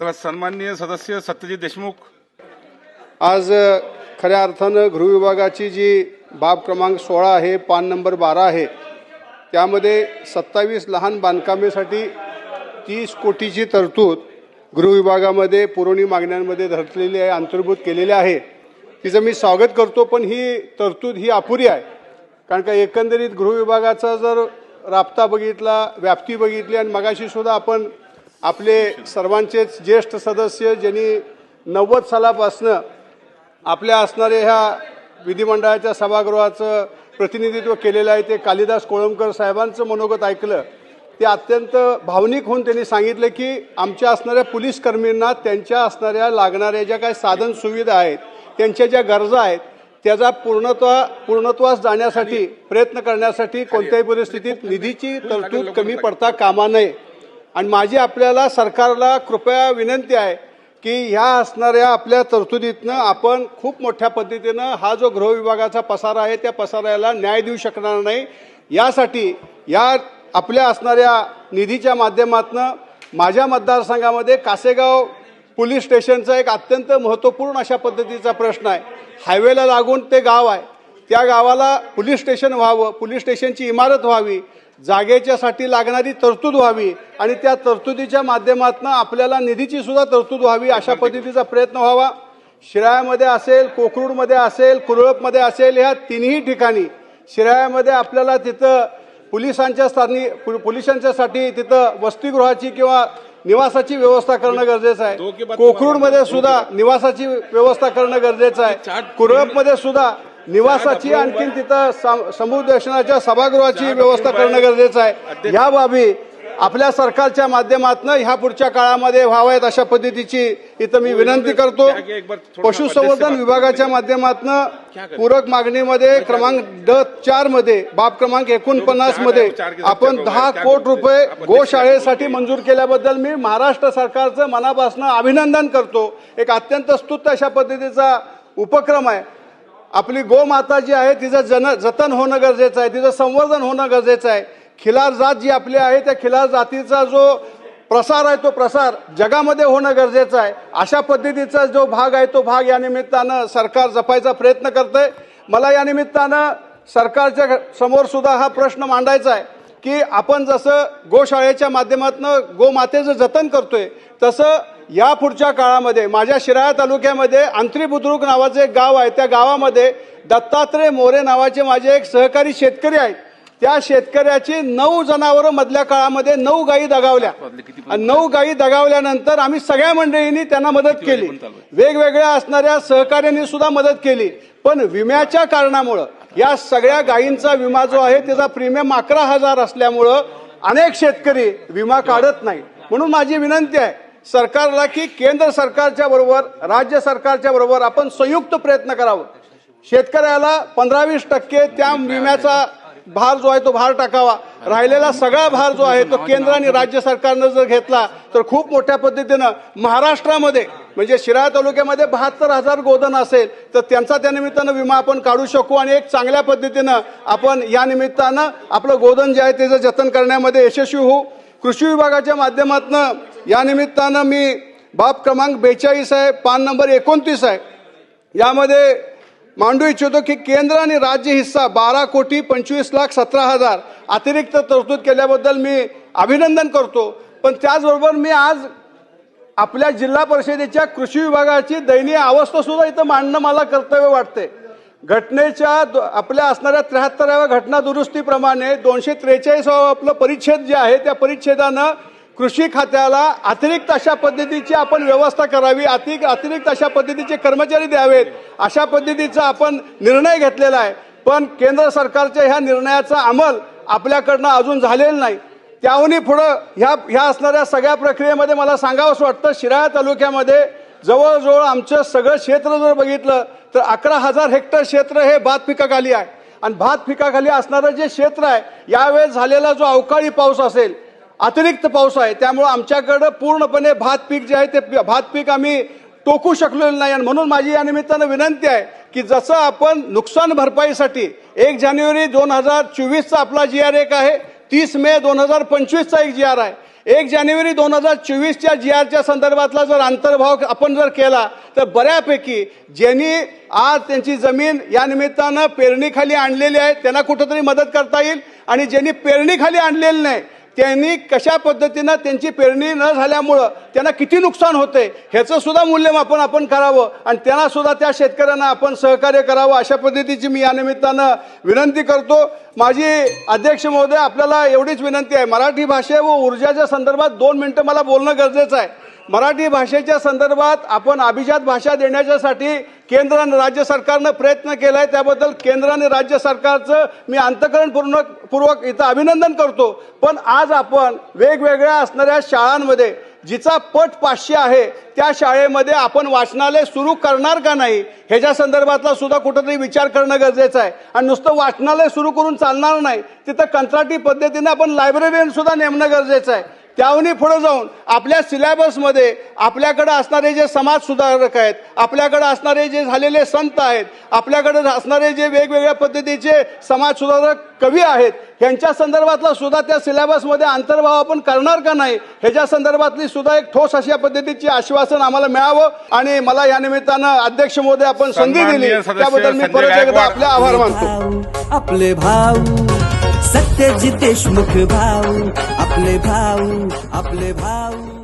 तर सन्माननीय सदस्य सत्यजित देशमुख. आज खऱ्या अर्थानं गृहविभागाची जी बाब क्रमांक सोळा आहे पान नंबर बारा आहे त्यामध्ये सत्तावीस लहान बांधकामेसाठी तीस कोटीची तरतूद गृहविभागामध्ये पुरवणी मागण्यांमध्ये धरलेली आहे अंतर्भूत केलेली आहे. तिचं मी स्वागत करतो पण ही तरतूद ही अपुरी आहे. कारण का एकंदरीत गृहविभागाचा जर राबता बघितला व्याप्ती बघितली आणि मगाशी सुद्धा आपण आपले सर्वांचेच ज्येष्ठ सदस्य ज्यांनी नव्वद सालापासनं आपल्या असणाऱ्या ह्या विधिमंडळाच्या सभागृहाचं प्रतिनिधित्व केलेलं आहे ते कालिदास कोळंबकर साहेबांचं मनोगत ऐकलं ते अत्यंत भावनिक होऊन त्यांनी सांगितलं की आमच्या असणाऱ्या पोलीस कर्मींना त्यांच्या असणाऱ्या लागणाऱ्या ज्या काही साधन सुविधा आहेत त्यांच्या ज्या गरजा आहेत त्याचा पूर्णत्वा पूर्णत्वास जाण्यासाठी प्रयत्न करण्यासाठी कोणत्याही परिस्थितीत निधीची तरतूद कमी पडता कामा नये. आणि माझी आपल्याला सरकारला कृपया विनंती आहे की ह्या असणाऱ्या आपल्या तरतुदीतनं आपण खूप मोठ्या पद्धतीनं हा जो गृह विभागाचा पसारा आहे त्या पसाऱ्याला न्याय देऊ शकणार नाही. यासाठी या आपल्या असणाऱ्या निधीच्या माध्यमातनं माझ्या मतदारसंघामध्ये कासेगाव पोलीस स्टेशनचा एक अत्यंत महत्त्वपूर्ण अशा पद्धतीचा प्रश्न आहे. हायवेला लागून ते गाव आहे. त्या गावाला पोलीस स्टेशन व्हावं पोलीस स्टेशनची इमारत व्हावी जागेच्यासाठी लागणारी तरतूद व्हावी आणि त्या तरतुदीच्या माध्यमातून आपल्याला निधीची सुद्धा तरतूद व्हावी अशा पद्धतीचा प्रयत्न व्हावा. शिराळ्यामध्ये असेल कोकरूडमध्ये असेल कुरळपमध्ये असेल ह्या तिन्ही ठिकाणी शिराळ्यामध्ये आपल्याला तिथं पोलिसांच्या स्थानी पोलिसांच्यासाठी तिथं वसतिगृहाची किंवा निवासाची व्यवस्था करणं गरजेचं आहे. कोकरूडमध्ये सुद्धा निवासाची व्यवस्था करणं गरजेचं आहे. कुरळपमध्ये सुद्धा निवासाची आणखीन तिथं सम- समुपदेशनाच्या सभागृहाची व्यवस्था करणं गरजेचं आहे. या बाबी आपल्या सरकारच्या माध्यमातून ह्या पुढच्या काळामध्ये व्हाव्यात अशा पद्धतीची इथं मी विनंती करतो. पशुसंवर्धन विभागाच्या माध्यमातून पूरक मागणीमध्ये क्रमांक ड चारमध्ये बाब क्रमांक एकोणपन्नासमध्ये आपण दहा कोट रुपये गोशाळेसाठी मंजूर केल्याबद्दल मी महाराष्ट्र सरकारचं मनापासून अभिनंदन करतो. एक अत्यंत स्तुत्य अशा पद्धतीचा उपक्रम आहे. आपली गोमाता जी आहे तिचं जन जतन होणं गरजेचं आहे तिचं संवर्धन होणं गरजेचं आहे. खिलार जात जी आपली आहे त्या खिलार जातीचा जो प्रसार आहे तो प्रसार जगामध्ये होणं गरजेचं आहे. अशा पद्धतीचा जो भाग आहे तो भाग या निमित्तानं सरकार जपायचा प्रयत्न करतंय. मला या निमित्तानं सरकारच्या समोर सुद्धा हा प्रश्न मांडायचा आहे की आपण जसं गोशाळेच्या माध्यमातून गोमातेचं जतन करतोय तसं या पुढच्या काळामध्ये माझ्या शिराळा तालुक्यामध्ये आंतरी बुद्रुक नावाचं एक गाव आहे. त्या गावामध्ये दत्तात्रय मोरे नावाचे माझे एक सहकारी शेतकरी आहेत. त्या शेतकऱ्याची नऊ जनावरं मधल्या काळामध्ये नऊ गायी दगावल्या. आणि नऊ गायी दगावल्यानंतर आम्ही सगळ्या मंडळींनी त्यांना मदत केली. वेगवेगळ्या असणाऱ्या सहकार्यांनी सुद्धा मदत केली. पण विम्याच्या कारणामुळं या सगळ्या गायींचा विमा जो आहे त्याचा प्रीमियम अकरा हजार असल्यामुळं अनेक शेतकरी विमा काढत नाही. म्हणून माझी विनंती आहे सरकारला की केंद्र सरकारच्या बरोबर राज्य सरकारच्या बरोबर आपण संयुक्त प्रयत्न करावं. शेतकऱ्याला पंधरा वीस टक्के त्या विम्याचा भार जो आहे तो भार टाकावा. राहिलेला सगळा भार जो आहे तो केंद्र आणि राज्य सरकारनं जर घेतला तर खूप मोठ्या पद्धतीनं महाराष्ट्रामध्ये म्हणजे शिराळा तालुक्यामध्ये बहात्तर हजार गोधन असेल तर त्यांचा त्या निमित्तानं विमा आपण काढू शकू आणि एक चांगल्या पद्धतीनं आपण या निमित्तानं आपलं गोधन जे आहे त्याचं जतन करण्यामध्ये यशस्वी होऊ. कृषी विभागाच्या माध्यमातून या निमित्तानं मी बाब क्रमांक बेचाळीस आहे पान नंबर एकोणतीस आहे. यामध्ये मांडू इच्छितो की केंद्र आणि राज्य हिस्सा बारा कोटी पंचवीस लाख सतरा हजार अतिरिक्त तरतूद केल्याबद्दल मी अभिनंदन करतो. पण त्याचबरोबर मी आज आपल्या जिल्हा परिषदेच्या कृषी विभागाची दयनीय अवस्था सुद्धा इथं मांडणं मला कर्तव्य वाटते घटनेच्या आपल्या असणाऱ्या त्र्याहत्तराव्या घटना दुरुस्तीप्रमाणे दोनशे त्रेचाळीसावं आपलं परिच्छेद जे आहे त्या परिच्छेदानं कृषी खात्याला अतिरिक्त अशा पद्धतीची आपण व्यवस्था करावी अति अतिरिक्त अशा पद्धतीचे कर्मचारी द्यावेत अशा पद्धतीचा आपण निर्णय घेतलेला आहे. पण केंद्र सरकारच्या ह्या निर्णयाचा अंमल आपल्याकडनं अजून झालेला नाही. त्याहूनही पुढं ह्या ह्या असणाऱ्या सगळ्या प्रक्रियेमध्ये मला सांगावंसं वाटतं शिराळा तालुक्यामध्ये जवळजवळ आमचं सगळं क्षेत्र जर बघितलं तर अकरा हजार हेक्टर क्षेत्र हे भात पिकाखाली आहे. आणि भात पिकाखाली असणारं जे क्षेत्र आहे यावेळेस झालेला जो अवकाळी पाऊस असेल अतिरिक्त पाऊस आहे त्यामुळं आमच्याकडं पूर्णपणे भात पीक जे आहे ते भात पीक आम्ही टोकू शकलेलो नाही. आणि म्हणून माझी या निमित्तानं विनंती आहे की जसं आपण नुकसान भरपाईसाठी एक जानेवारी दोन हजार चोवीसचा आपला जी आर एक आहे तीस मे दोन हजार पंचवीसचा एक जी आर आहे. एक जानेवारी दोन हजार चोवीसच्या जी आरच्या संदर्भातला जर अंतर्भाव आपण जर केला तर बऱ्यापैकी ज्यांनी आज त्यांची जमीन या निमित्तानं पेरणीखाली आणलेली आहे त्यांना कुठंतरी मदत करता येईल. आणि ज्यांनी पेरणीखाली आणलेली नाही त्यांनी कशा पद्धतीनं त्यांची पेरणी न झाल्यामुळं त्यांना किती नुकसान होते ह्याचं सुद्धा मूल्यमापन आपण करावं आणि त्यांना सुद्धा त्या शेतकऱ्यांना आपण सहकार्य करावं अशा पद्धतीची मी या निमित्तानं विनंती करतो. माझी अध्यक्ष महोदय आपल्याला एवढीच विनंती आहे. मराठी भाषे व ऊर्जाच्या संदर्भात दोन मिनटं मला बोलणं गरजेचं आहे. मराठी भाषेच्या संदर्भात आपण अभिजात भाषा देण्याच्यासाठी केंद्र आणि राज्य सरकारनं प्रयत्न केला आहे त्याबद्दल केंद्र आणि राज्य सरकारचं मी अंतकरणपूर्ण पूर्वक इथं अभिनंदन करतो. पण आज आपण वेगवेगळ्या असणाऱ्या शाळांमध्ये जिचा पट पाचशे आहे त्या शाळेमध्ये आपण वाचनालय सुरू करणार का नाही ह्याच्या संदर्भातला सुद्धा कुठंतरी विचार करणं गरजेचं आहे. आणि नुसतं वाचनालय सुरू करून चालणार नाही तिथं कंत्राटी पद्धतीनं आपण लायब्ररीयन सुद्धा नेमणं गरजेचं आहे. त्याहूनही पुढे जाऊन आपल्या सिलेबसमध्ये आपल्याकडे असणारे जे समाज सुधारक आहेत आपल्याकडे असणारे जे झालेले संत आहेत आपल्याकडे असणारे जे वेगवेगळ्या पद्धतीचे समाज सुधारक कवी आहेत ह्यांच्या संदर्भातला सुद्धा त्या सिलेबसमध्ये अंतर्भाव आपण करणार का नाही ह्याच्या संदर्भातली सुद्धा एक ठोस अशा पद्धतीची आश्वासन आम्हाला मिळावं आणि मला या निमित्तानं अध्यक्ष महोदय आपण संधी दिली. त्याबद्दल मी परत एकदा. आपले आभार मानतो. आपले भाऊ. सत्यजित देशमुख भाऊ आपले भाऊ आपले भाऊ.